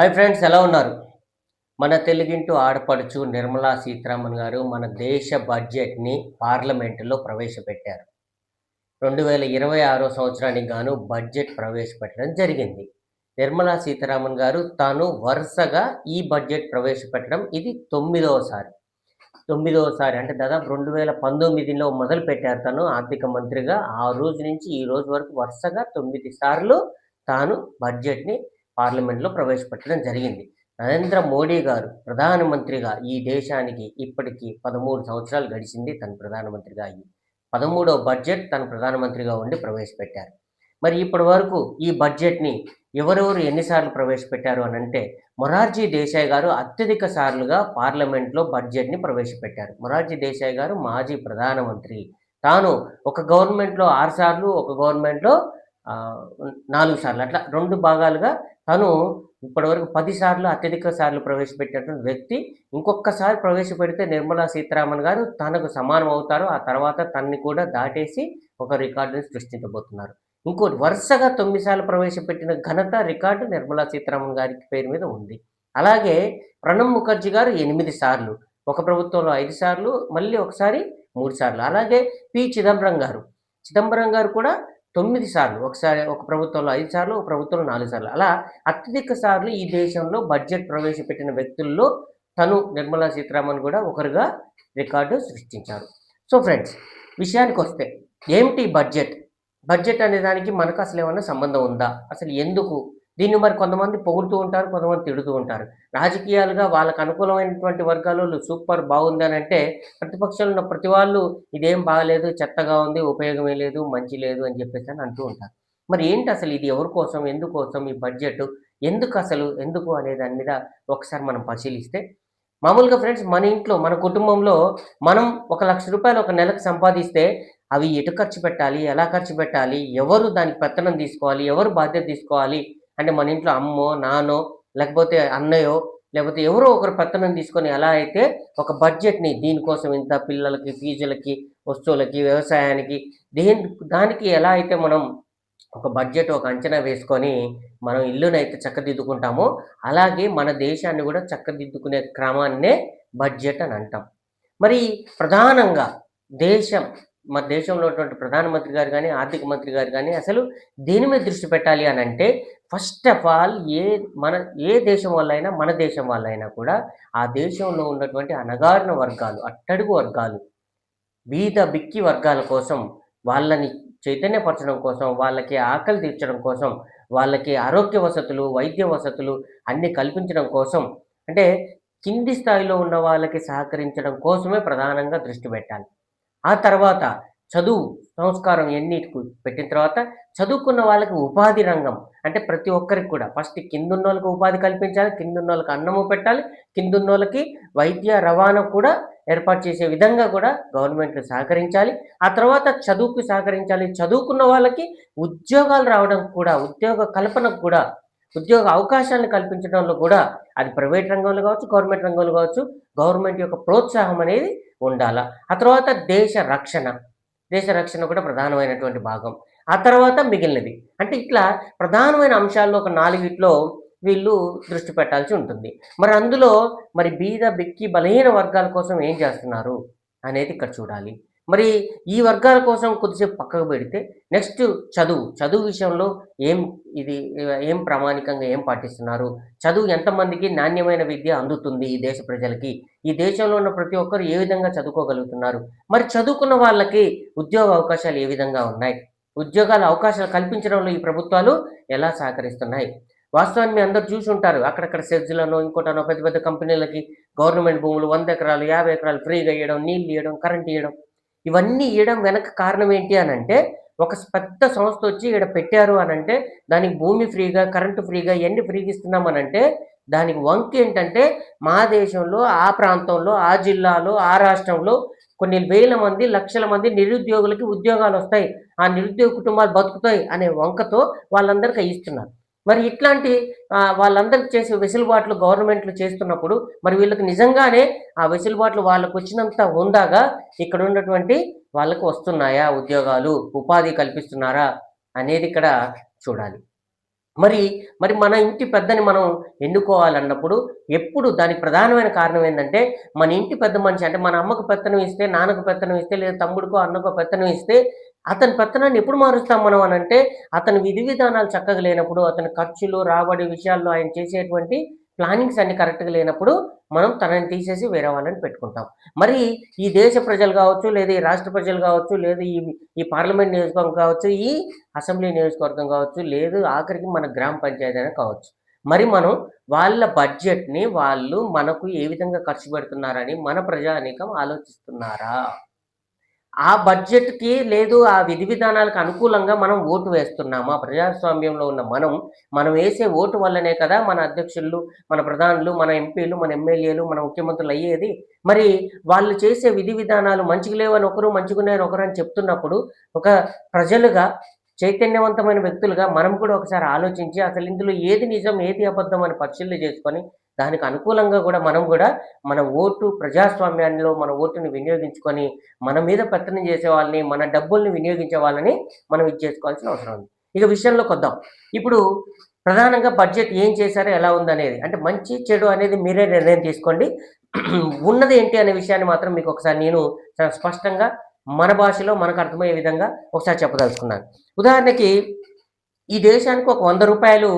Hi friends ఎలా ఉన్నారు? మన తెలుగింటూ ఆడపడుచు నిర్మలా సీతారామన్ గారు మన దేశ బడ్జెట్ని పార్లమెంటులో ప్రవేశపెట్టారు. రెండు వేల ఇరవై ఆరో సంవత్సరానికి గాను బడ్జెట్ ప్రవేశపెట్టడం జరిగింది. నిర్మలా సీతారామన్ గారు తాను వరుసగా ఈ బడ్జెట్ ప్రవేశపెట్టడం ఇది తొమ్మిదవసారి తొమ్మిదవసారి అంటే దాదాపు రెండు వేల పంతొమ్మిదిలో మొదలు పెట్టారు తను ఆర్థిక మంత్రిగా. ఆ రోజు నుంచి ఈ రోజు వరకు వరుసగా తొమ్మిది సార్లు తాను బడ్జెట్ని పార్లమెంట్లో ప్రవేశపెట్టడం జరిగింది. నరేంద్ర మోడీ గారు ప్రధానమంత్రిగా ఈ దేశానికి ఇప్పటికీ పదమూడు సంవత్సరాలు గడిచింది తను ప్రధానమంత్రిగా అయ్యి పదమూడవ బడ్జెట్ తను ప్రధానమంత్రిగా ఉండి ప్రవేశపెట్టారు. మరి ఇప్పటి వరకు ఈ బడ్జెట్ని ఎవరెవరు ఎన్నిసార్లు ప్రవేశపెట్టారు అని అంటే మొరార్జీ దేశాయ్ గారు అత్యధిక సార్లుగా పార్లమెంట్లో బడ్జెట్ని ప్రవేశపెట్టారు. మొరార్జీ దేశాయ్ గారు మాజీ ప్రధానమంత్రి. తాను ఒక గవర్నమెంట్లో ఆరు సార్లు ఒక గవర్నమెంట్లో నాలుగు సార్లు. అట్లా రెండు భాగాలుగా తను ఇప్పటివరకు పది సార్లు అత్యధిక సార్లు ప్రవేశపెట్టినటువంటి వ్యక్తి ఇంకొకసారి ప్రవేశపెడితే నిర్మలా సీతారామన్ గారు తనకు సమానం అవుతారు. ఆ తర్వాత తనని కూడా దాటేసి ఒక రికార్డుని సృష్టించబోతున్నారు. ఇంకోటి వరుసగా తొమ్మిది సార్లు ప్రవేశపెట్టిన ఘనత రికార్డు నిర్మలా సీతారామన్ గారికి పేరు మీద ఉంది. అలాగే ప్రణబ్ ముఖర్జీ గారు ఎనిమిది సార్లు ఒక ప్రభుత్వంలో ఐదు సార్లు మళ్ళీ ఒకసారి మూడు సార్లు. అలాగే పి చిదంబరం గారు చిదంబరం గారు కూడా తొమ్మిది సార్లు. ఒకసారి ఒక ప్రభుత్వంలో ఐదు సార్లు ఒక ప్రభుత్వంలో నాలుగు సార్లు. అలా అత్యధిక సార్లు ఈ దేశంలో బడ్జెట్ ప్రవేశపెట్టిన వ్యక్తుల్లో తను నిర్మలా సీతారామన్ కూడా ఒకరుగా రికార్డు సృష్టించారు. సో ఫ్రెండ్స్ విషయానికి వస్తే ఏమిటి బడ్జెట్? బడ్జెట్ అనే దానికి మనకు అసలు ఏమైనా సంబంధం ఉందా? అసలు ఎందుకు దీన్ని మరి కొంతమంది పొగుడుతూ ఉంటారు కొంతమంది తిడుతూ ఉంటారు. రాజకీయాలుగా వాళ్ళకు అనుకూలమైనటువంటి వర్గాలు సూపర్ బాగుంది అని అంటే ప్రతిపక్షంలో ఉన్న ప్రతి వాళ్ళు ఇదేం బాగలేదు చెత్తగా ఉంది ఉపయోగమే లేదు మంచి లేదు అని చెప్పేసి అని అంటూ ఉంటారు. మరి ఏంటి అసలు ఇది ఎవరి కోసం ఎందుకోసం ఈ బడ్జెట్? ఎందుకు అసలు ఎందుకు అనే దాని మీద ఒకసారి మనం పరిశీలిస్తే మామూలుగా ఫ్రెండ్స్ మన ఇంట్లో మన కుటుంబంలో మనం ఒక లక్ష రూపాయలు ఒక నెలకు సంపాదిస్తే అవి ఎటు ఖర్చు పెట్టాలి ఎలా ఖర్చు పెట్టాలి ఎవరు దానికి పెత్తనం తీసుకోవాలి ఎవరు బాధ్యత తీసుకోవాలి అంటే మన ఇంట్లో అమ్మో నానో లేకపోతే అన్నయ్యో లేకపోతే ఎవరో ఒకరు పెత్తనం తీసుకొని ఎలా అయితే ఒక బడ్జెట్ని దీనికోసం ఇంత పిల్లలకి ఫీజులకి వస్తువులకి వ్యవసాయానికి దేని దానికి ఎలా అయితే మనం ఒక బడ్జెట్ ఒక అంచనా వేసుకొని మనం ఇల్లునైతే చక్కదిద్దుకుంటామో అలాగే మన దేశాన్ని కూడా చక్కదిద్దుకునే క్రమాన్నే బడ్జెట్ అని అంటాం. మరి ప్రధానంగా దేశం మన దేశంలో ఉన్నటువంటి ప్రధానమంత్రి గారు కానీ ఆర్థిక మంత్రి గారు కానీ అసలు దేని మీద దృష్టి పెట్టాలి అని అంటే ఫస్ట్ ఆఫ్ ఆల్ ఏ మన ఏ దేశం వాళ్ళైనా మన దేశం వాళ్ళైనా కూడా ఆ దేశంలో ఉన్నటువంటి అణగారిన వర్గాలు అట్టడుగు వర్గాలు బీద బిక్కి వర్గాల కోసం వాళ్ళని చైతన్యపరచడం కోసం వాళ్ళకి ఆకలి తీర్చడం కోసం వాళ్ళకి ఆరోగ్య వసతులు వైద్య వసతులు అన్నీ కల్పించడం కోసం అంటే కింది స్థాయిలో ఉన్న వాళ్ళకి సహకరించడం కోసమే ప్రధానంగా దృష్టి పెట్టాలి. ఆ తర్వాత చదువు సంస్కారం ఎన్నిటికి పెట్టిన తర్వాత చదువుకున్న వాళ్ళకి ఉపాధి రంగం. అంటే ప్రతి ఒక్కరికి కూడా. ఫస్ట్ కిందున్న వాళ్ళకి ఉపాధి కల్పించాలి కిందున్న వాళ్ళకి అన్నము పెట్టాలి కిందున్న వాళ్ళకి వైద్య రవాణా కూడా ఏర్పాటు చేసే విధంగా కూడా గవర్నమెంట్ సహకరించాలి. ఆ తర్వాత చదువుకు సహకరించాలి. చదువుకున్న వాళ్ళకి ఉద్యోగాలు రావడం కూడా ఉద్యోగ కల్పనకు కూడా ఉద్యోగ అవకాశాలను కల్పించడంలో కూడా అది ప్రైవేట్ రంగంలో కావచ్చు గవర్నమెంట్ రంగంలో కావచ్చు గవర్నమెంట్ యొక్క ప్రోత్సాహం అనేది ఉండాలి. ఆ తర్వాత దేశ రక్షణ. దేశ రక్షణ కూడా ప్రధానమైనటువంటి భాగం. ఆ తర్వాత మిగిలినది అంటే ఇట్లా ప్రధానమైన అంశాల్లో ఒక నాలుగిట్లో వీళ్ళు దృష్టి పెట్టాల్సి ఉంటుంది. మరి అందులో మరి బీద బిక్కి బలహీన వర్గాల కోసం ఏం చేస్తున్నారు అనేది ఇక్కడ చూడాలి. మరి ఈ వర్గాల కోసం కొద్దిసేపు పక్కకు పెడితే నెక్స్ట్ చదువు చదువు విషయంలో ఏం ఇది ఏం ప్రామాణికంగా ఏం పాటిస్తున్నారు? చదువు ఎంతమందికి నాణ్యమైన విద్య అందుతుంది ఈ దేశ ప్రజలకి? ఈ దేశంలో ఉన్న ప్రతి ఒక్కరు ఏ విధంగా చదువుకోగలుగుతున్నారు? మరి చదువుకున్న వాళ్ళకి ఉద్యోగ అవకాశాలు ఏ విధంగా ఉన్నాయి? ఉద్యోగాల అవకాశాలు కల్పించడంలో ఈ ప్రభుత్వాలు ఎలా సహకరిస్తున్నాయి? వాస్తవాన్ని మీ అందరూ చూసి ఉంటారు. అక్కడక్కడ సెజ్లను ఇంకోటనో పెద్ద పెద్ద కంపెనీలకి గవర్నమెంట్ భూములు వంద ఎకరాలు యాభై ఎకరాలు ఫ్రీగా ఇవ్వడం నీళ్ళు ఇవ్వడం కరెంట్ ఇవ్వడం ఇవన్నీ ఇవ్వడం వెనక కారణం ఏంటి అని అంటే ఒక పెద్ద సంస్థ వచ్చి ఇక్కడ పెట్టారు అని అంటే దానికి భూమి ఫ్రీగా కరెంటు ఫ్రీగా ఎన్ని ఫ్రీగా ఇస్తున్నాం అని అంటే దానికి వంక ఏంటంటే మా దేశంలో ఆ ప్రాంతంలో ఆ జిల్లాలో ఆ రాష్ట్రంలో కొన్ని వేల మంది లక్షల మంది నిరుద్యోగులకి ఉద్యోగాలు వస్తాయి. ఆ నిరుద్యోగ కుటుంబాలు బతుకుతాయి అనే వంకతో వాళ్ళందరికీ ఇస్తున్నారు. మరి ఇట్లాంటి వాళ్ళందరికీ వాళ్ళందరికి చేసే వెసులుబాట్లు గవర్నమెంట్లు చేస్తున్నప్పుడు మరి వీళ్ళకి నిజంగానే ఆ వెసులుబాట్లు వాళ్ళకు వచ్చినంత ఉందాగా ఇక్కడ ఉన్నటువంటి వాళ్ళకు వస్తున్నాయా ఉద్యోగాలు? ఉపాధి కల్పిస్తున్నారా? అనేది ఇక్కడ చూడాలి. మరి మరి మన ఇంటి పెద్దని మనం ఎన్నుకోవాలన్నప్పుడు ఎప్పుడు దానికి ప్రధానమైన కారణం ఏంటంటే మన ఇంటి పెద్ద మనిషి అంటే మన అమ్మకు పెత్తనం ఇస్తే నాన్నకు పెత్తనం ఇస్తే లేదా తమ్ముడికో అన్నకో పెత్తనం ఇస్తే అతని పెత్తనాన్ని ఎప్పుడు మారుస్తాం మనం అని అంటే అతని విధి విధానాలు చక్కగా లేనప్పుడు అతని ఖర్చులు రాబడి విషయాల్లో ఆయన చేసేటువంటి ప్లానింగ్స్ అన్ని కరెక్ట్గా లేనప్పుడు మనం తనని తీసేసి వేరే వాళ్ళని పెట్టుకుంటాం. మరి ఈ దేశ ప్రజలు కావచ్చు లేదా ఈ రాష్ట్ర ప్రజలు కావచ్చు లేదా ఈ ఈ పార్లమెంట్ నియోజకవర్గం కావచ్చు ఈ అసెంబ్లీ నియోజకవర్గం కావచ్చు లేదు ఆఖరికి మన గ్రామ పంచాయతీ అయినా కావచ్చు. మరి మనం వాళ్ళ బడ్జెట్ని వాళ్ళు మనకు ఏ విధంగా ఖర్చు పెడుతున్నారని మన ప్రజానీకం ఆలోచిస్తున్నారా? ఆ బడ్జెట్కి లేదు ఆ విధి విధానాలకు అనుకూలంగా మనం ఓటు వేస్తున్నామా? ప్రజాస్వామ్యంలో ఉన్న మనం మనం వేసే ఓటు వల్లనే కదా మన అధ్యక్షులు మన ప్రధానులు మన ఎంపీలు మన ఎమ్మెల్యేలు మన ముఖ్యమంత్రులు అయ్యేది. మరి వాళ్ళు చేసే విధి విధానాలు మంచిగా లేవని ఒకరు మంచిగున్నాయని ఒకరు అని చెప్తున్నప్పుడు ఒక ప్రజలుగా చైతన్యవంతమైన వ్యక్తులుగా మనం కూడా ఒకసారి ఆలోచించి అసలు ఇందులో ఏది నిజం ఏది అబద్ధం అని పరిశీలన చేసుకొని దానికి అనుకూలంగా కూడా మనం కూడా మన ఓటు ప్రజాస్వామ్యాల్లో మన ఓటుని వినియోగించుకొని మన మీద పెత్తనం చేసే వాళ్ళని మన డబ్బుల్ని వినియోగించే వాళ్ళని మనం ఇది చేసుకోవాల్సిన అవసరం ఉంది. ఇక విషయంలోకి వద్దాం ఇప్పుడు ప్రధానంగా బడ్జెట్ ఏం చేశారో ఎలా ఉందనేది అంటే మంచి చెడు అనేది మీరే నిర్ణయం తీసుకోండి. ఉన్నది ఏంటి అనే విషయాన్ని మాత్రం మీకు ఒకసారి నేను చాలా స్పష్టంగా మన భాషలో మనకు అర్థమయ్యే విధంగా ఒకసారి చెప్పదలుచుకున్నాను. ఉదాహరణకి ఈ దేశానికి ఒక వంద రూపాయలు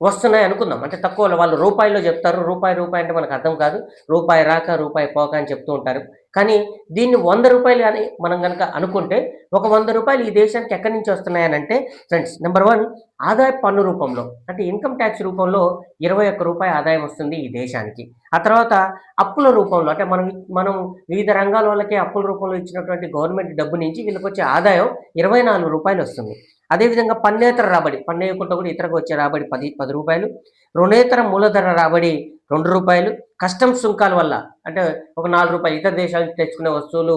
వస్తున్నాయి అనుకుందాం. అంటే తక్కువ వాళ్ళు రూపాయిలో చెప్తారు. రూపాయి రూపాయి అంటే మనకు అర్థం కాదు. రూపాయి రాక రూపాయి పోక అని చెప్తూ ఉంటారు. కానీ దీన్ని వంద రూపాయలు అని మనం కనుక అనుకుంటే ఒక వంద రూపాయలు ఈ దేశానికి ఎక్కడి నుంచి వస్తున్నాయని అంటే ఫ్రెండ్స్ నెంబర్ వన్ ఆదాయ పన్ను రూపంలో అంటే ఇన్కమ్ ట్యాక్స్ రూపంలో ఇరవై ఒక్క రూపాయి ఆదాయం వస్తుంది ఈ దేశానికి. ఆ తర్వాత అప్పుల రూపంలో అంటే మనం మనం వివిధ రంగాల వాళ్ళకి అప్పుల రూపంలో ఇచ్చినటువంటి గవర్నమెంట్ డబ్బు నుంచి వీళ్ళకి వచ్చే ఆదాయం ఇరవై నాలుగు రూపాయలు వస్తుంది. అదేవిధంగా పన్నేతర రాబడి పన్నేయకుండా కూడా ఇతరకు వచ్చే రాబడి పది పది రూపాయలు. రుణేతర మూలధన రాబడి రెండు రూపాయలు. కస్టమ్స్ సుంకాల వల్ల అంటే ఒక నాలుగు రూపాయలు ఇతర దేశాల నుంచి తెచ్చుకునే వస్తువులు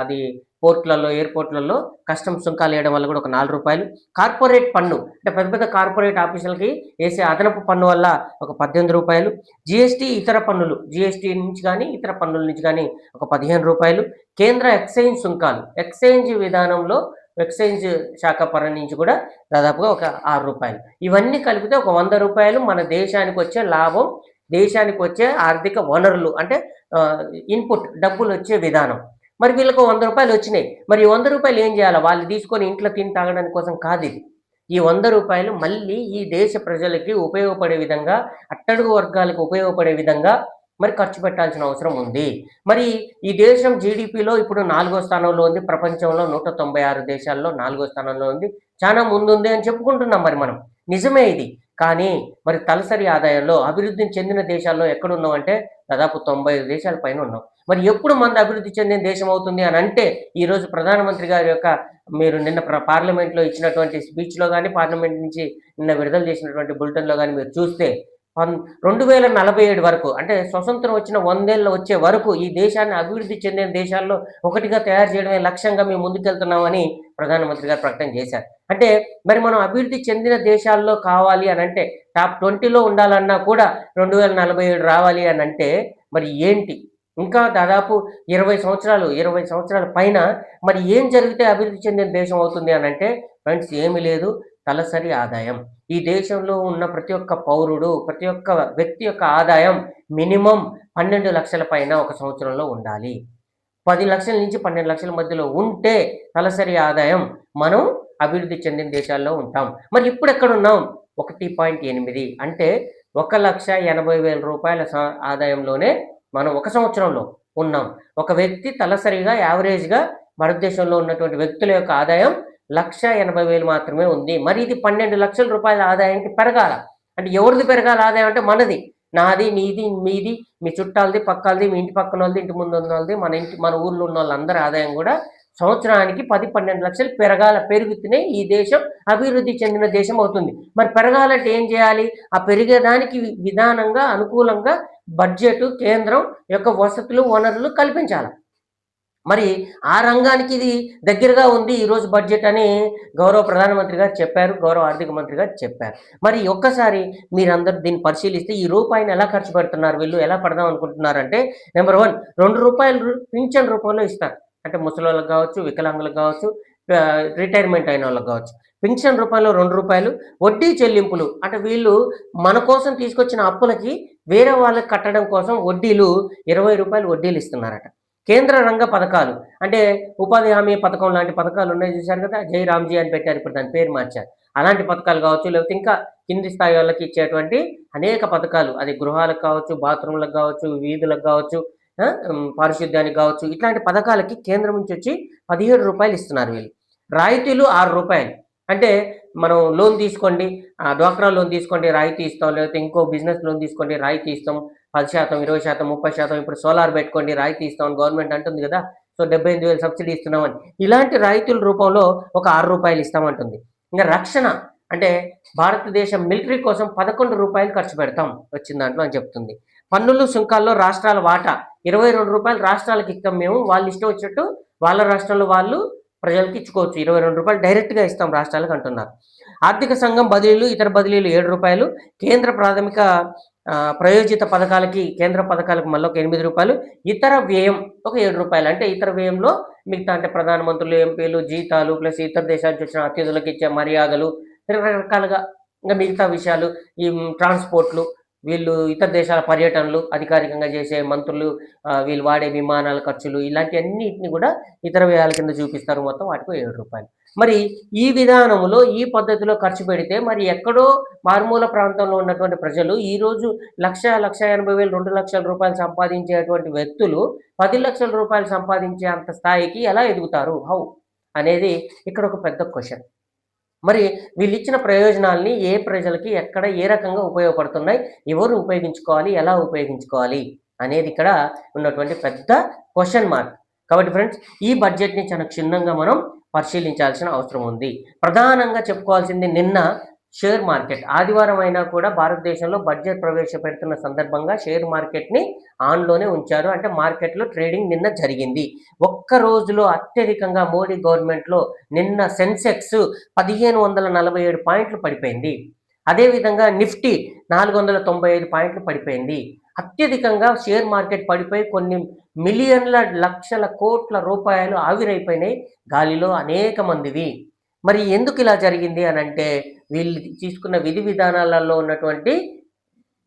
అది పోర్ట్లలో ఎయిర్పోర్ట్లలో కస్టమ్స్ సుంకాలు వేయడం వల్ల కూడా ఒక నాలుగు రూపాయలు. కార్పొరేట్ పన్ను అంటే పెద్ద పెద్ద కార్పొరేట్ ఆఫీసులకి వేసే అదనపు పన్ను వల్ల ఒక పద్దెనిమిది రూపాయలు. జిఎస్టీ ఇతర పన్నులు జిఎస్టీ నుంచి కానీ ఇతర పన్నుల నుంచి కానీ ఒక పదిహేను రూపాయలు. కేంద్ర ఎక్సైజ్ సుంకాలు ఎక్సైజ్ విధానంలో ఎక్స్చేంజ్ శాఖ పరం నుంచి కూడా దాదాపుగా ఒక ఆరు రూపాయలు. ఇవన్నీ కలిపితే ఒక వంద రూపాయలు మన దేశానికి వచ్చే లాభం దేశానికి వచ్చే ఆర్థిక వనరులు అంటే ఇన్పుట్ డబ్బులు వచ్చే విధానం. మరి వీళ్ళకు వంద రూపాయలు వచ్చినాయి. మరి ఈ వంద రూపాయలు ఏం చేయాలి? వాళ్ళు తీసుకొని ఇంట్లో తిని తాగడానికి కోసం కాదు ఇది. ఈ వంద రూపాయలు మళ్ళీ ఈ దేశ ప్రజలకి ఉపయోగపడే విధంగా అట్టడుగు వర్గాలకు ఉపయోగపడే విధంగా మరి ఖర్చు పెట్టాల్సిన అవసరం ఉంది. మరి ఈ దేశం జీడిపిలో ఇప్పుడు నాలుగో స్థానంలో ఉంది. ప్రపంచంలో నూట తొంభై ఆరు దేశాల్లో నాలుగో స్థానంలో ఉంది. చాలా ముందుంది అని చెప్పుకుంటున్నాం మరి మనం. నిజమే ఇది. కానీ మరి తలసరి ఆదాయంలో అభివృద్ధి చెందిన దేశాల్లో ఎక్కడున్నాం అంటే దాదాపు తొంభై దేశాల పైన ఉన్నాం. మరి ఎప్పుడు మంది అభివృద్ధి చెందిన దేశం అవుతుంది అని అంటే ఈరోజు ప్రధానమంత్రి గారి యొక్క మీరు నిన్న పార్లమెంట్లో ఇచ్చినటువంటి స్పీచ్లో కానీ పార్లమెంట్ నుంచి నిన్న విడుదల చేసినటువంటి బులెటిన్లో కానీ మీరు చూస్తే రెండు వేల నలభై ఏడు వరకు అంటే స్వతంత్రం వచ్చిన వందేళ్ళు వచ్చే వరకు ఈ దేశాన్ని అభివృద్ధి చెందిన దేశాల్లో ఒకటిగా తయారు చేయడమే లక్ష్యంగా మేము ముందుకెళ్తున్నామని ప్రధానమంత్రి గారు ప్రకటన చేశారు. అంటే మరి మనం అభివృద్ధి చెందిన దేశాల్లో కావాలి అని అంటే టాప్ ట్వంటీలో ఉండాలన్నా కూడా రెండు వేల నలభై ఏడు రావాలి అని అంటే మరి ఏంటి? ఇంకా దాదాపు ఇరవై సంవత్సరాలు ఇరవై సంవత్సరాల పైన మరి ఏం జరిగితే అభివృద్ధి చెందిన దేశం అవుతుంది అని అంటే ఫ్రెండ్స్ ఏమీ లేదు. తలసరి ఆదాయం. ఈ దేశంలో ఉన్న ప్రతి ఒక్క పౌరుడు ప్రతి ఒక్క వ్యక్తి యొక్క ఆదాయం మినిమం పన్నెండు లక్షల పైన ఒక సంవత్సరంలో ఉండాలి. పది లక్షల నుంచి పన్నెండు లక్షల మధ్యలో ఉంటే తలసరి ఆదాయం మనం అభివృద్ధి చెందిన దేశాల్లో ఉంటాం. మరి ఇప్పుడు ఎక్కడ ఉన్నాం? ఒకటి పాయింట్ ఎనిమిది. అంటే ఒక లక్ష ఎనభై వేల రూపాయల ఆదాయంలోనే మనం ఒక సంవత్సరంలో ఉన్నాం. ఒక వ్యక్తి తలసరిగా యావరేజ్గా భారతదేశంలో ఉన్నటువంటి వ్యక్తుల యొక్క ఆదాయం లక్ష ఎనభై వేలు మాత్రమే ఉంది. మరి ఇది పన్నెండు లక్షల రూపాయల ఆదాయానికి పెరగాల. అంటే ఎవరిది పెరగాల ఆదాయం అంటే మనది. నాది నీది మీది మీ చుట్టాలది పక్కలది మీ ఇంటి పక్కన వాళ్ళది ఇంటి ముందు ఉన్న వాళ్ళది మన ఇంటి మన ఊర్లో ఉన్న వాళ్ళందరి ఆదాయం కూడా సంవత్సరానికి పది పన్నెండు లక్షలు పెరగాల పెరుగుతూనే ఈ దేశం అభివృద్ధి చెందిన దేశం అవుతుంది. మరి పెరగాలంటే ఏం చేయాలి? ఆ పెరిగేదానికి విధానంగా అనుకూలంగా బడ్జెట్ కేంద్రం యొక్క వసతులు వనరులు కల్పించాలి. మరి ఆ రంగానికి ఇది దగ్గరగా ఉంది. ఈరోజు బడ్జెట్ అని గౌరవ ప్రధానమంత్రి గారు చెప్పారు గౌరవ ఆర్థిక మంత్రి గారు చెప్పారు. మరి ఒక్కసారి మీరందరూ దీన్ని పరిశీలిస్తే ఈ రూపాయిని ఎలా ఖర్చు పెడుతున్నారు? వీళ్ళు ఎలా పడదాం అనుకుంటున్నారంటే నెంబర్ వన్ రెండు రూపాయలు పింఛన్ రూపంలో ఇస్తారు. అంటే ముసలిళ్ళకి కావచ్చు వికలాంగులకు కావచ్చు రిటైర్మెంట్ అయిన వాళ్ళకి కావచ్చు. పెన్షన్ రూపాయలు రెండు రూపాయలు వడ్డీ చెల్లింపులు. అంటే వీళ్ళు మన కోసం తీసుకొచ్చిన అప్పులకి వేరే వాళ్ళకి కట్టడం కోసం వడ్డీలు ఇరవై రూపాయలు వడ్డీలు ఇస్తున్నారట. కేంద్ర రంగ పథకాలు. అంటే ఉపాధి హామీ పథకం లాంటి పథకాలు ఉన్నాయి చూశారు కదా జై రామ్జీ అని పెట్టారు ఇప్పుడు దాని పేరు మార్చారు. అలాంటి పథకాలు కావచ్చు లేకపోతే ఇంకా కింది స్థాయి వాళ్ళకి ఇచ్చేటువంటి అనేక పథకాలు. అది గృహాలకు కావచ్చు బాత్రూమ్లకు కావచ్చు వీధులకు కావచ్చు పారిశుద్ధ్యానికి కావచ్చు ఇట్లాంటి పథకాలకి కేంద్రం నుంచి వచ్చి పదిహేడు రూపాయలు ఇస్తున్నారు వీళ్ళు. రాయితీలు ఆరు రూపాయలు. అంటే మనం లోన్ తీసుకోండి డ్వాక్రా లోన్ తీసుకోండి రాయితీ ఇస్తాం లేకపోతే ఇంకో బిజినెస్ లోన్ తీసుకోండి రాయితీ ఇస్తాం పది శాతం ఇరవై శాతం ముప్పై శాతం ఇప్పుడు సోలార్ పెట్టుకోండి రాయితీ ఇస్తామని గవర్నమెంట్ అంటుంది కదా. సో డెబ్బై ఎనిమిది వేలు సబ్సిడీ ఇస్తున్నామని. ఇలాంటి రాయితీల రూపంలో ఒక ఆరు రూపాయలు ఇస్తామంటుంది. ఇంకా రక్షణ అంటే భారతదేశం మిలిటరీ కోసం పదకొండు రూపాయలు ఖర్చు పెడతాం వచ్చిన దాంట్లో అని చెప్తుంది. పన్నులు సుంకాల్లో రాష్ట్రాల వాటా. ఇరవై రెండు రూపాయలు రాష్ట్రాలకు ఇస్తాం మేము. వాళ్ళు ఇష్టం వచ్చినట్టు వాళ్ళ రాష్ట్రంలో వాళ్ళు ప్రజలకు ఇచ్చుకోవచ్చు. ఇరవై రెండు రూపాయలు డైరెక్ట్గా ఇస్తాం రాష్ట్రాలకు అంటున్నారు. ఆర్థిక సంఘం బదిలీలు ఇతర బదిలీలు ఏడు రూపాయలు. కేంద్ర ప్రాథమిక ప్రయోజిత పథకాలకి కేంద్ర పథకాలకు మళ్ళీ ఒక ఎనిమిది రూపాయలు ఇతర వ్యయం ఒక ఏడు రూపాయలు. అంటే ఇతర వ్యయంలో మిగతా అంటే ప్రధానమంత్రులు ఎంపీలు జీతాలు ప్లస్ ఇతర దేశాల నుంచి వచ్చిన అతిథులకు ఇచ్చే మర్యాదలు రకరకాలుగా ఇంకా మిగతా విషయాలు ఈ ట్రాన్స్పోర్ట్లు వీళ్ళు ఇతర దేశాల పర్యటనలు అధికారికంగా చేసే మంత్రులు వీళ్ళు వాడే విమానాల ఖర్చులు ఇలాంటివన్నిటిని కూడా ఇతర వ్యయాల కింద చూపిస్తారు. మొత్తం వాటికి ఏడు రూపాయలు. మరి ఈ విధానంలో ఈ పద్ధతిలో ఖర్చు పెడితే మరి ఎక్కడో మారుమూల ప్రాంతంలో ఉన్నటువంటి ప్రజలు ఈరోజు లక్ష లక్ష ఎనభై వేలు రెండు లక్షల రూపాయలు సంపాదించేటువంటి వ్యక్తులు పది లక్షల రూపాయలు సంపాదించే అంత స్థాయికి ఎలా ఎదుగుతారు? హౌ? అనేది ఇక్కడ ఒక పెద్ద క్వశ్చన్. మరి వీళ్ళు ఇచ్చిన ప్రయోజనాల్ని ఏ ప్రజలకి ఎక్కడ ఏ రకంగా ఉపయోగపడుతున్నాయి ఎవరు ఉపయోగించుకోవాలి ఎలా ఉపయోగించుకోవాలి అనేది ఇక్కడ ఉన్నటువంటి పెద్ద క్వశ్చన్ మార్క్. కాబట్టి ఫ్రెండ్స్ ఈ బడ్జెట్ని చాలా క్షుణ్ణంగా మనం పరిశీలించాల్సిన అవసరం ఉంది. ప్రధానంగా చెప్పుకోవాల్సింది నిన్న షేర్ మార్కెట్. ఆదివారం అయినా కూడా భారతదేశంలో బడ్జెట్ ప్రవేశపెడుతున్న సందర్భంగా షేర్ మార్కెట్ని ఆన్లోనే ఉంచారు. అంటే మార్కెట్లో ట్రేడింగ్ నిన్న జరిగింది. ఒక్క రోజులో అత్యధికంగా మోడీ గవర్నమెంట్లో నిన్న సెన్సెక్స్ పదిహేను వందల నలభై ఏడు పాయింట్లు పడిపోయింది. అదేవిధంగా నిఫ్టీ నాలుగు వందల తొంభై ఐదు పాయింట్లు పడిపోయింది. అత్యధికంగా షేర్ మార్కెట్ పడిపోయి కొన్ని మిలియన్ల లక్షల కోట్ల రూపాయలు ఆవిరైపోయినాయి గాలిలో అనేక మందివి. మరి ఎందుకు ఇలా జరిగింది అని అంటే వీళ్ళు తీసుకున్న విధి విధానాలలో ఉన్నటువంటి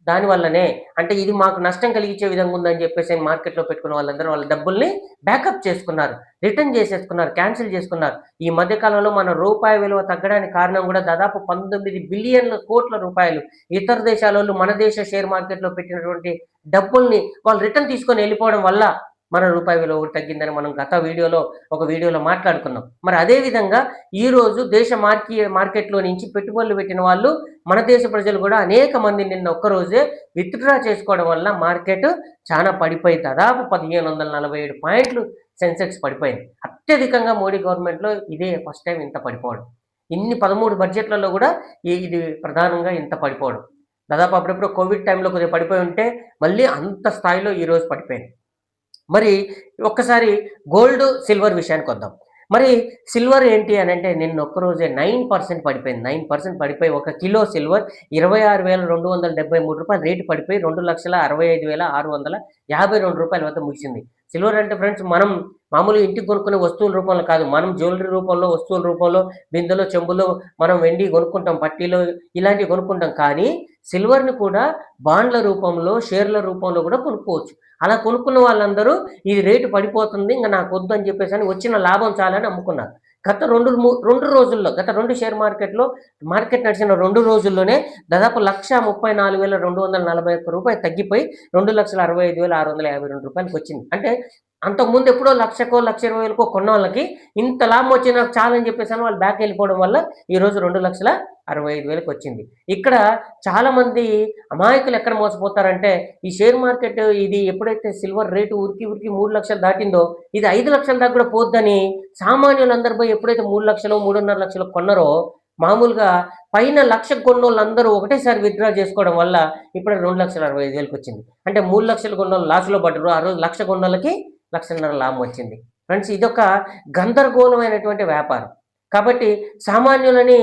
దానివల్లనే అంటే ఇది మాకు నష్టం కలిగించే విధంగా ఉందని చెప్పేసి మార్కెట్లో పెట్టుకున్న వాళ్ళందరూ వాళ్ళ డబ్బుల్ని బ్యాకప్ చేసుకున్నారు రిటర్న్ చేసేసుకున్నారు క్యాన్సిల్ చేసుకున్నారు. ఈ మధ్యకాలంలో మన రూపాయి విలువ తగ్గడానికి కారణం కూడా దాదాపు పంతొమ్మిది బిలియన్ల కోట్ల రూపాయలు. ఇతర దేశాల వాళ్ళు మన దేశ షేర్ మార్కెట్లో పెట్టినటువంటి డబ్బుల్ని వాళ్ళు రిటర్న్ తీసుకొని వెళ్ళిపోవడం వల్ల మన రూపాయి విలువ ఒకటి తగ్గిందని మనం గత వీడియోలో ఒక వీడియోలో మాట్లాడుకున్నాం. మరి అదే విధంగా దేశ మార్కె మార్కెట్లో నుంచి పెట్టుబడులు పెట్టిన వాళ్ళు మన దేశ ప్రజలు కూడా అనేక మంది నిన్న ఒక్కరోజే విత్డ్రా చేసుకోవడం వల్ల మార్కెట్ చాలా పడిపోయి దాదాపు పదిహేను వందల నలభై ఏడు పాయింట్లు సెన్సెక్స్ పడిపోయింది. అత్యధికంగా మోడీ గవర్నమెంట్లో ఇదే ఫస్ట్ టైం ఇంత పడిపోవడం. ఇన్ని పదమూడు బడ్జెట్లలో కూడా ఇది ప్రధానంగా ఇంత పడిపోవడం. దాదాపు అప్పుడప్పుడు కోవిడ్ టైంలో కొద్దిగా పడిపోయి ఉంటే మళ్ళీ అంత స్థాయిలో ఈ రోజు పడిపోయింది. మరి ఒక్కసారి గోల్డ్ సిల్వర్ విషయానికి వద్దాం. మరి సిల్వర్ ఏంటి అని అంటే నిన్న ఒక్కరోజే నైన్ పర్సెంట్ పడిపోయింది. నైన్ పర్సెంట్ పడిపోయి ఒక కిలో సిల్వర్ ఇరవై ఆరు వేల రెండు వందల డెబ్బై మూడు రూపాయలు రేటు పడిపోయి రెండు లక్షల అరవై ఐదు వేల ఆరు వందల యాభై రెండు రూపాయల వద్ద ముగిసింది. సిల్వర్ అంటే ఫ్రెండ్స్ మనం మామూలు ఇంటికి కొనుక్కునే వస్తువుల రూపంలో కాదు. మనం జ్యువెలరీ రూపంలో వస్తువుల రూపంలో బిందెలో చెంబులో మనం వెండి కొనుక్కుంటాం పట్టీలో ఇలాంటివి కొనుక్కుంటాం. కానీ సిల్వర్ని కూడా బాండ్ల రూపంలో షేర్ల రూపంలో కూడా కొనుక్కోవచ్చు. అలా కొనుక్కున్న వాళ్ళందరూ ఇది రేటు పడిపోతుంది ఇంకా నాకు వద్దు అని చెప్పేసి అని వచ్చిన లాభం చాలని అమ్ముకున్నారు గత రెండు మూ- రెండు రోజుల్లో గత రెండు షేర్ మార్కెట్లో మార్కెట్ నడిచిన రెండు రోజుల్లోనే దాదాపు లక్ష ముప్పై నాలుగు వేల రెండు వందల నలభై ఒక్క రూపాయలు తగ్గిపోయి రెండు లక్షల అరవై ఐదు వేల ఆరు వందల యాభై రెండు రూపాయలకు వచ్చింది. అంటే అంతకుముందు ఎప్పుడో లక్షకో లక్ష ఇరవై వేలకో కొన్న వాళ్ళకి ఇంత లాభం వచ్చి నాకు చాలని చెప్పేసి అని వాళ్ళు బ్యాక్ వెళ్ళిపోవడం వల్ల ఈరోజు రెండు లక్షల అరవై ఐదు వేలకు వచ్చింది. ఇక్కడ చాలామంది అమాయకులు ఎక్కడ మోసపోతారంటే ఈ షేర్ మార్కెట్ ఇది ఎప్పుడైతే సిల్వర్ రేటు ఉరికి ఉరికి మూడు లక్షలు దాటిందో ఇది ఐదు లక్షల దాకా కూడా పోద్దని సామాన్యులందరూ పోయి ఎప్పుడైతే మూడు లక్షలు మూడున్నర లక్షలు కొన్నారో మామూలుగా పైన లక్ష కొన్నోళ్ళందరూ ఒకటేసారి విత్డ్రా చేసుకోవడం వల్ల ఇప్పుడు రెండు లక్షల అరవై ఐదు వేలకు వచ్చింది. అంటే మూడు లక్షలు కొన్నోళ్ళు లాస్లో పడ్డరు. ఆ రోజు లక్ష కొన్నోళ్ళకి లక్షన్నర లాభం వచ్చింది. ఫ్రెండ్స్ ఇదొక గందరగోళమైనటువంటి వ్యాపారం. కాబట్టి సామాన్యులని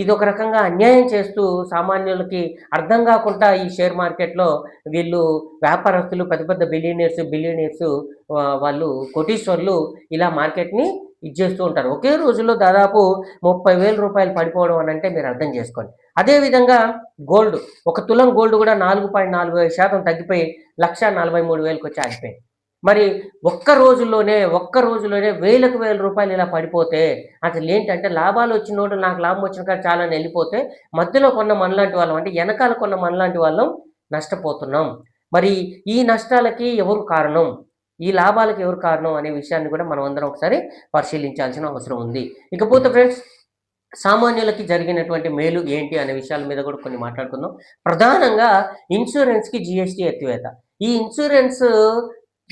ఇది ఒక రకంగా అన్యాయం చేస్తూ సామాన్యులకి అర్థం కాకుండా ఈ షేర్ మార్కెట్లో వీళ్ళు వ్యాపారస్తులు పెద్ద పెద్ద బిలియనీర్స్ బిలియనీర్స్ వాళ్ళు కోటీశ్వర్లు ఇలా మార్కెట్ని ఇది చేస్తూ ఉంటారు. ఒకే రోజులో దాదాపు ముప్పై వేల రూపాయలు పడిపోవడం అని అంటే మీరు అర్థం చేసుకోండి. అదేవిధంగా గోల్డ్ ఒక తులం గోల్డ్ కూడా నాలుగు పాయింట్ నాలుగు ఐదు శాతం తగ్గిపోయి లక్ష నలభై మూడు వేలకు వచ్చి ఆగిపోయింది. మరి ఒక్క రోజుల్లోనే ఒక్క రోజులోనే వేలకు వేల రూపాయలు ఇలా పడిపోతే అసలు ఏంటంటే లాభాలు వచ్చిన వచ్చినోడు నాకు లాభం వచ్చిన కాదు చాలా వెళ్ళిపోతే మధ్యలో కొన్న మనలాంటి వాళ్ళం అంటే వెనకాల కొన్న మనలాంటి వాళ్ళం నష్టపోతున్నాం. మరి ఈ నష్టాలకి ఎవరు కారణం? ఈ లాభాలకు ఎవరు కారణం అనే విషయాన్ని కూడా మనం అందరం ఒకసారి పరిశీలించాల్సిన అవసరం ఉంది. ఇకపోతే ఫ్రెండ్స్ సామాన్యులకి జరిగినటువంటి మేలు ఏంటి అనే విషయాల మీద కూడా కొన్ని మాట్లాడుకుందాం. ప్రధానంగా ఇన్సూరెన్స్కి జిఎస్టీ ఎత్తివేత. ఈ ఇన్సూరెన్స్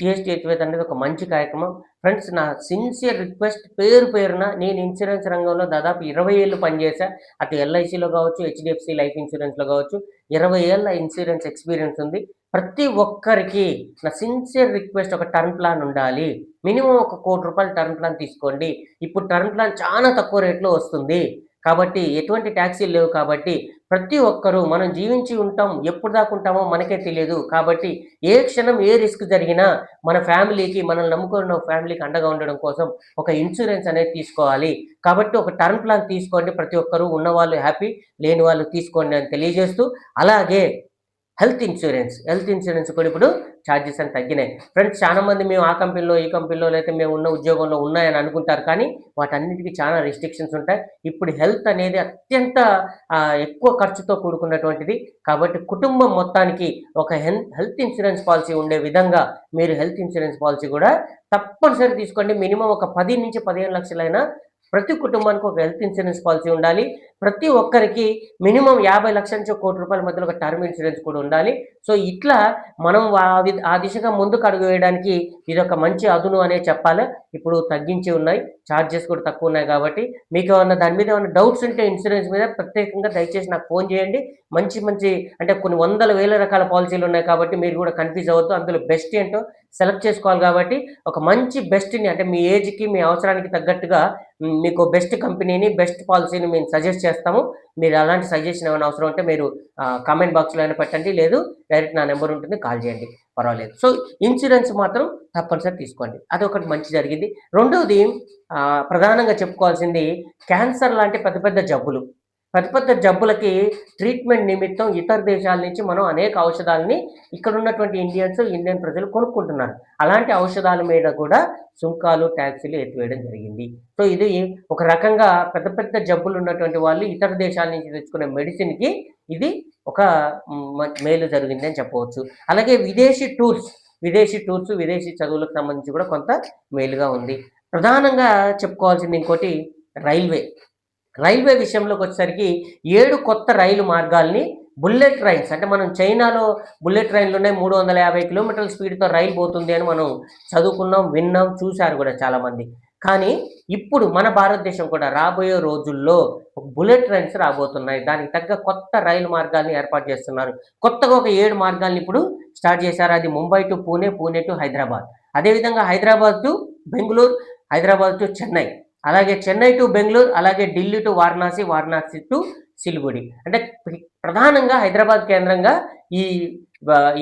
జిఎస్టీ ఎత్తివేత అనేది ఒక మంచి కార్యక్రమం. ఫ్రెండ్స్ నా సిన్సియర్ రిక్వెస్ట్ పేరు పేరున నేను ఇన్సూరెన్స్ రంగంలో దాదాపు ఇరవై ఏళ్ళు పనిచేసా అటు ఎల్ఐసిలో కావచ్చు హెచ్డిఎఫ్సి లైఫ్ ఇన్సూరెన్స్లో కావచ్చు. ఇరవై ఏళ్ళ ఇన్సూరెన్స్ ఎక్స్పీరియన్స్ ఉంది. ప్రతి ఒక్కరికి నా సిన్సియర్ రిక్వెస్ట్ ఒక టర్మ్ ప్లాన్ ఉండాలి. మినిమం ఒక కోటి రూపాయలు టర్మ్ ప్లాన్ తీసుకోండి. ఇప్పుడు టర్మ్ ప్లాన్ చాలా తక్కువ రేట్లో వస్తుంది. కాబట్టి ఎటువంటి ట్యాక్సీలు లేవు కాబట్టి ప్రతి ఒక్కరూ మనం జీవించి ఉంటాం ఎప్పుడు దాకా ఉంటామో మనకే తెలియదు. కాబట్టి ఏ క్షణం ఏ రిస్క్ జరిగినా మన ఫ్యామిలీకి మనల్ని నమ్ముకున్న ఫ్యామిలీకి అండగా ఉండడం కోసం ఒక ఇన్సూరెన్స్ అనేది తీసుకోవాలి. కాబట్టి ఒక టర్మ్ ప్లాన్ తీసుకోండి. ప్రతి ఒక్కరూ ఉన్నవాళ్ళు హ్యాపీ లేని వాళ్ళు తీసుకోండి అని తెలియజేస్తూ అలాగే హెల్త్ ఇన్సూరెన్స్ హెల్త్ ఇన్సూరెన్స్ కూడా ఇప్పుడు ఛార్జెస్ అని తగ్గినాయి. ఫ్రెండ్స్ చాలా మంది మేము ఆ కంపెనీలో ఈ కంపెనీలో లేకపోతే మేము ఉన్న ఉద్యోగంలో ఉన్నాయని అనుకుంటారు కానీ వాటన్నిటికీ చాలా రిస్ట్రిక్షన్స్ ఉంటాయి. ఇప్పుడు హెల్త్ అనేది అత్యంత ఎక్కువ ఖర్చుతో కూడుకున్నటువంటిది. కాబట్టి కుటుంబం మొత్తానికి ఒక హెల్త్ హెల్త్ ఇన్సూరెన్స్ పాలసీ ఉండే విధంగా మీరు హెల్త్ ఇన్సూరెన్స్ పాలసీ కూడా తప్పనిసరి తీసుకోండి మినిమం ఒక పది నుంచి పదిహేను లక్షలైనా ప్రతి కుటుంబానికి ఒక హెల్త్ ఇన్సూరెన్స్ పాలసీ ఉండాలి. ప్రతి ఒక్కరికి మినిమం యాభై లక్షల నుంచి కోటి రూపాయల మధ్యలో ఒక టర్మ్ ఇన్సూరెన్స్ కూడా ఉండాలి. సో ఇట్లా మనం ఆ దిశగా ముందుకు అడుగు వేయడానికి ఇది ఒక మంచి అదును అనే చెప్పాలి. ఇప్పుడు తగ్గించి ఉన్నాయి. ఛార్జెస్ కూడా తక్కువ ఉన్నాయి కాబట్టి మీకు ఏమన్నా దాని మీద ఏమైనా డౌట్స్ ఉంటే ఇన్సూరెన్స్ మీద ప్రత్యేకంగా దయచేసి నాకు ఫోన్ చేయండి. మంచి మంచి అంటే కొన్ని వందల వేల రకాల పాలసీలు ఉన్నాయి కాబట్టి మీరు కూడా కన్ఫ్యూజ్ అవ్వద్దు. అందులో బెస్ట్ ఏంటో సెలెక్ట్ చేసుకోవాలి కాబట్టి ఒక మంచి బెస్ట్ని అంటే మీ ఏజ్కి మీ అవసరానికి తగ్గట్టుగా మీకు బెస్ట్ కంపెనీని బెస్ట్ పాలసీని మేము సజెస్ట్ చేస్తాము. మీరు అలాంటి సజెషన్ ఏమైనా అవసరం ఉంటే మీరు కామెంట్ బాక్స్లో అయినా పెట్టండి. లేదు డైరెక్ట్ నా నెంబర్ ఉంటుంది కాల్ చేయండి. పర్వాలేదు. సో ఇన్సూరెన్స్ మాత్రం తప్పనిసరి తీసుకోండి. అది ఒకటి మంచి జరిగింది. రెండవది ప్రధానంగా చెప్పుకోవాల్సింది క్యాన్సర్ లాంటి పెద్ద పెద్ద జబ్బులు. పెద్ద పెద్ద జబ్బులకి ట్రీట్మెంట్ నిమిత్తం ఇతర దేశాల నుంచి మనం అనేక ఔషధాలని ఇక్కడ ఉన్నటువంటి ఇండియన్స్ ఇండియన్ ప్రజలు కొనుక్కుంటున్నారు. అలాంటి ఔషధాల మీద కూడా సుంకాలు ట్యాక్సీలు ఎత్తివేయడం జరిగింది. సో ఇది ఒక రకంగా పెద్ద పెద్ద జబ్బులు ఉన్నటువంటి వాళ్ళు ఇతర దేశాల నుంచి తెచ్చుకునే మెడిసిన్కి ఇది ఒక మేలు జరిగింది అని చెప్పవచ్చు. అలాగే విదేశీ టూర్స్ విదేశీ టూర్స్ విదేశీ చదువులకు సంబంధించి కూడా కొంత మేలుగా ఉంది. ప్రధానంగా చెప్పుకోవాల్సింది ఇంకోటి రైల్వే. రైల్వే విషయంలోకి వచ్చేసరికి ఏడు కొత్త రైలు మార్గాల్ని బుల్లెట్ ట్రైన్స్ అంటే మనం చైనాలో బుల్లెట్ ట్రైన్లు ఉన్నాయి మూడు వందల యాభై కిలోమీటర్ల స్పీడ్తో రైలు పోతుంది అని మనం చదువుకున్నాం విన్నాం చూశారు కూడా చాలామంది. కానీ ఇప్పుడు మన భారతదేశం కూడా రాబోయే రోజుల్లో బుల్లెట్ ట్రైన్స్ రాబోతున్నాయి. దానికి తగ్గ కొత్త రైలు మార్గాల్ని ఏర్పాటు చేస్తున్నారు. కొత్తగా ఒక ఏడు మార్గాల్ని ఇప్పుడు స్టార్ట్ చేశారు. అది ముంబై టు పూణే పూణే టు హైదరాబాద్. అదేవిధంగా హైదరాబాద్ టు బెంగళూరు హైదరాబాద్ టు చెన్నై. అలాగే చెన్నై టు బెంగళూరు అలాగే ఢిల్లీ టు వారణాసి వారణాసి టు సిలిగుడి. అంటే ప్రధానంగా హైదరాబాద్ కేంద్రంగా ఈ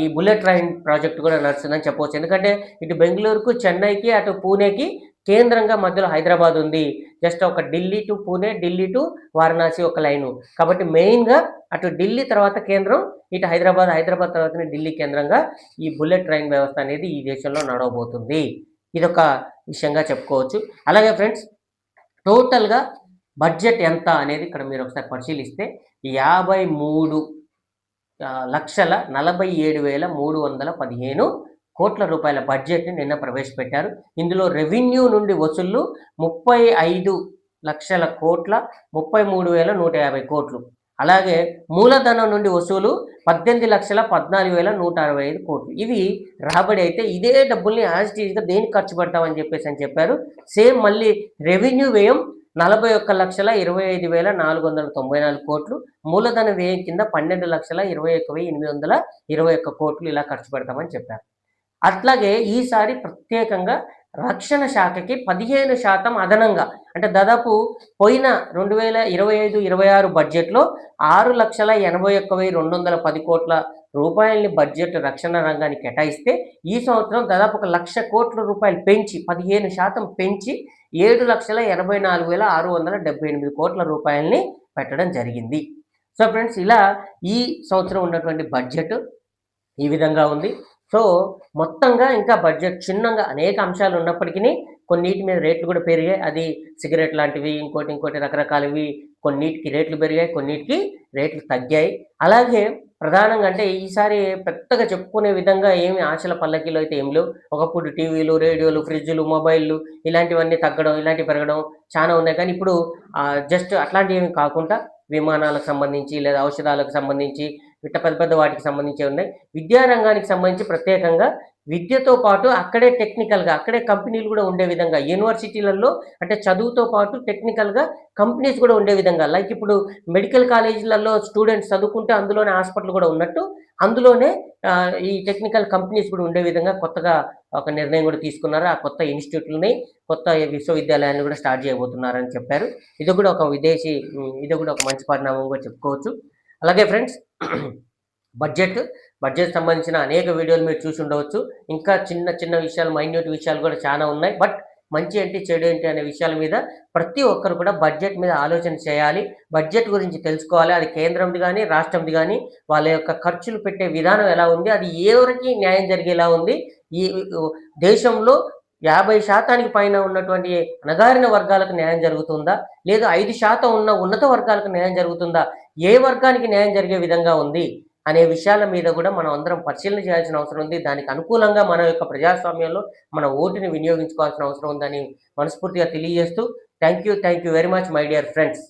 ఈ బుల్లెట్ ట్రైన్ ప్రాజెక్ట్ కూడా నడుస్తుందని చెప్పవచ్చు. ఎందుకంటే ఇటు బెంగళూరుకు చెన్నైకి అటు పూణేకి కేంద్రంగా మధ్యలో హైదరాబాద్ ఉంది. జస్ట్ ఒక ఢిల్లీ టు పూణే ఢిల్లీ టు వారణాసి ఒక లైను. కాబట్టి మెయిన్గా అటు ఢిల్లీ తర్వాత కేంద్రం ఇటు హైదరాబాద్ హైదరాబాద్ తర్వాత ఢిల్లీ కేంద్రంగా ఈ బుల్లెట్ ట్రైన్ వ్యవస్థ అనేది ఈ దేశంలో నడవబోతుంది. ఇదొక విషయంగా చెప్పుకోవచ్చు. అలాగే ఫ్రెండ్స్ టోటల్గా బడ్జెట్ ఎంత అనేది ఇక్కడ మీరు ఒకసారి పరిశీలిస్తే యాభై మూడు లక్షల నలభై ఏడు వేల మూడు వందల పదిహేను కోట్ల రూపాయల బడ్జెట్ని నిన్న ప్రవేశపెట్టారు. ఇందులో రెవెన్యూ నుండి వసూళ్ళు ముప్పై ఐదు లక్షల కోట్ల ముప్పై మూడు వేల నూట యాభై కోట్లు. అలాగే మూలధనం నుండి వసూలు పద్దెనిమిది లక్షల పద్నాలుగు వేల నూట అరవై ఐదు కోట్లు. ఇవి రాబడి అయితే ఇదే డబ్బుల్ని యాజ్ టీజ్గా దేనికి ఖర్చు పెడతామని చెప్పేసి అని చెప్పారు. సేమ్ మళ్ళీ రెవెన్యూ వ్యయం నలభై ఒక్క లక్షల ఇరవై ఐదు వేల నాలుగు వందల తొంభై నాలుగు కోట్లు. మూలధన వ్యయం కింద పన్నెండు లక్షల ఇరవై ఒక్క వెయ్యి ఎనిమిది వందల ఇరవై ఒక్క కోట్లు ఇలా ఖర్చు పెడతామని చెప్పారు. అట్లాగే ఈసారి ప్రత్యేకంగా రక్షణ శాఖకి పదిహేను శాతం అదనంగా. అంటే దాదాపు పోయిన రెండు వేల ఇరవై ఐదు ఇరవై ఆరు బడ్జెట్లో ఆరు లక్షల ఎనభై ఒక్క వెయ్యి రెండు వందల పది కోట్ల రూపాయలని బడ్జెట్ రక్షణ రంగానికి కేటాయిస్తే ఈ సంవత్సరం దాదాపు ఒక లక్ష కోట్ల రూపాయలు పెంచి పదిహేను శాతం పెంచి ఏడు లక్షల ఎనభై నాలుగు వేల ఆరు వందల డెబ్బై ఎనిమిది కోట్ల రూపాయలని పెట్టడం జరిగింది. సో ఫ్రెండ్స్ ఇలా ఈ సంవత్సరం ఉన్నటువంటి బడ్జెట్ ఈ విధంగా ఉంది. సో మొత్తంగా ఇంకా బడ్జెట్ చిన్నంగా అనేక అంశాలు ఉన్నప్పటికీ కొన్నిటి మీద రేట్లు కూడా పెరిగాయి. అది సిగరెట్ లాంటివి ఇంకోటి ఇంకోటి రకరకాలవి కొన్నిటికి రేట్లు పెరిగాయి కొన్నిటికి రేట్లు తగ్గాయి. అలాగే ప్రధానంగా అంటే ఈసారి పెద్దగా చెప్పుకునే విధంగా ఏమి ఆశల పల్లకీలు అయితే ఏం లేవు. ఒకప్పుడు టీవీలు రేడియోలు ఫ్రిడ్జ్లు మొబైల్లు ఇలాంటివన్నీ తగ్గడం ఇలాంటివి పెరగడం చాలా ఉన్నాయి. కానీ ఇప్పుడు జస్ట్ అట్లాంటివి ఏమి కాకుండా విమానాలకు సంబంధించి లేదా ఔషధాలకు సంబంధించి ఇట్లా పెద్ద పెద్ద వాటికి సంబంధించి ఉన్నాయి. విద్యారంగానికి సంబంధించి ప్రత్యేకంగా విద్యతో పాటు అక్కడే టెక్నికల్గా అక్కడే కంపెనీలు కూడా ఉండే విధంగా యూనివర్సిటీలలో అంటే చదువుతో పాటు టెక్నికల్గా కంపెనీస్ కూడా ఉండే విధంగా లైక్ ఇప్పుడు మెడికల్ కాలేజీలలో స్టూడెంట్స్ చదువుకుంటే అందులోనే హాస్పిటల్ కూడా ఉన్నట్టు అందులోనే ఈ టెక్నికల్ కంపెనీస్ కూడా ఉండే విధంగా కొత్తగా ఒక నిర్ణయం కూడా తీసుకున్నారు. ఆ కొత్త ఇన్స్టిట్యూట్లని కొత్త విశ్వవిద్యాలయాలను కూడా స్టార్ట్ చేయబోతున్నారని చెప్పారు. ఇది కూడా ఒక విదేశీ ఇది కూడా ఒక మంచి పరిణామంగా చెప్పుకోవచ్చు. అలాగే ఫ్రెండ్స్ బడ్జెట్ బడ్జెట్ సంబంధించిన అనేక వీడియోలు మీరు చూసి ఉండవచ్చు. ఇంకా చిన్న చిన్న విషయాలు మైన్యూట్ విషయాలు కూడా చాలా ఉన్నాయి. బట్ మంచి ఏంటి చెడు ఏంటి అనే విషయాల మీద ప్రతి ఒక్కరు కూడా బడ్జెట్ మీద ఆలోచన చేయాలి. బడ్జెట్ గురించి తెలుసుకోవాలి. అది కేంద్రంది కానీ రాష్ట్రంది కానీ వాళ్ళ యొక్క ఖర్చులు పెట్టే విధానం ఎలా ఉంది అది ఎవరికి న్యాయం జరిగేలా ఉంది. ఈ దేశంలో యాభై శాతానికి పైన ఉన్నటువంటి అణగారిన వర్గాలకు న్యాయం జరుగుతుందా? లేదా ఐదు శాతం ఉన్న ఉన్నత వర్గాలకు న్యాయం జరుగుతుందా? ఏ వర్గానికి న్యాయం జరిగే విధంగా ఉంది అనే విషయాల మీద కూడా మనం అందరం పరిశీలన చేయాల్సిన అవసరం ఉంది. దానికి అనుకూలంగా మన యొక్క ప్రజాస్వామ్యంలో మన ఓటుని వినియోగించుకోవాల్సిన అవసరం ఉందని మనస్ఫూర్తిగా తెలియజేస్తూ thank you thank you very much my dear friends.